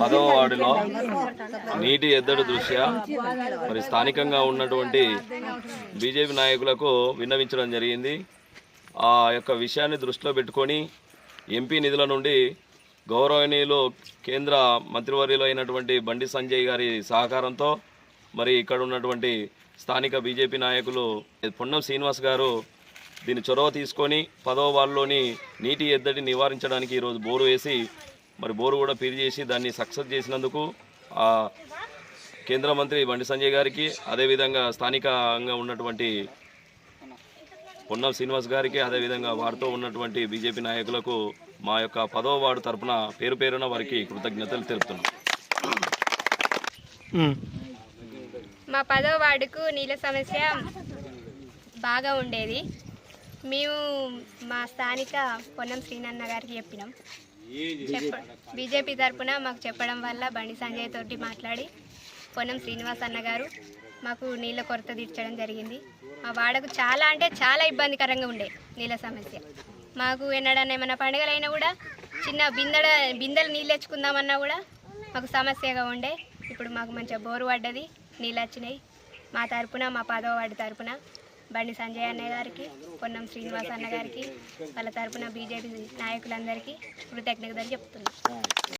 పదవ వార్డులో నీటి ఎద్దడి దృష్ట్యా మరి స్థానికంగా ఉన్నటువంటి బీజేపీ నాయకులకు విన్నవించడం జరిగింది. ఆ యొక్క విషయాన్ని దృష్టిలో పెట్టుకొని ఎంపీ నిధుల నుండి గౌరవనీయులు కేంద్ర మంత్రివర్యులు అయినటువంటి బండి సంజయ్ గారి సహకారంతో మరి ఇక్కడ ఉన్నటువంటి స్థానిక బీజేపీ నాయకులు పొన్నం శ్రీనివాస్ గారు దీని చొరవ తీసుకొని పదవ వార్డులోని నీటి ఎద్దడి నివారించడానికి ఈరోజు బోరు వేసి మరి బోరు కూడా పీరి చేసి దాన్ని సక్సెస్ చేసినందుకు ఆ కేంద్ర మంత్రి బండి సంజయ్ గారికి అదేవిధంగా స్థానికంగా ఉన్నటువంటి పొన్నం శ్రీనివాస్ గారికి అదేవిధంగా వారితో ఉన్నటువంటి బీజేపీ నాయకులకు మా యొక్క పదవ వార్డు తరపున పేరు పేరున వారికి కృతజ్ఞతలు తెలుపుతున్నాం. మా పదో వార్డుకు నీళ్ళ సమస్య బాగా ఉండేది. మేము మా స్థానిక పొన్నం శ్రీనన్న గారికి చెప్పినాం. చెప్ప బీజేపీ తరపున మాకు చెప్పడం వల్ల బండి సంజయ్ తోటి మాట్లాడి పొన్నం శ్రీనివాస్ అన్న గారు మాకు నీళ్ళ కొరత తీర్చడం జరిగింది. మా వాడకు చాలా అంటే చాలా ఇబ్బందికరంగా ఉండే నీళ్ళ సమస్య. మాకు ఎన్నడన్నా ఏమైనా పండుగలైనా కూడా చిన్న బిందెడ బిందెలు నీళ్ళు తెచ్చుకుందామన్నా కూడా మాకు సమస్యగా ఉండే. ఇప్పుడు మాకు మంచిగా బోరు పడ్డది నీళ్ళు వచ్చినాయి. మా తరపున మా పదవ వార్డు తరపున బండి సంజయ్ అన్న గారికి పొన్నం శ్రీనివాస్ అన్న గారికి వాళ్ళ తరపున బీజేపీ నాయకులందరికీ కృతజ్ఞతలు చెప్తున్నాను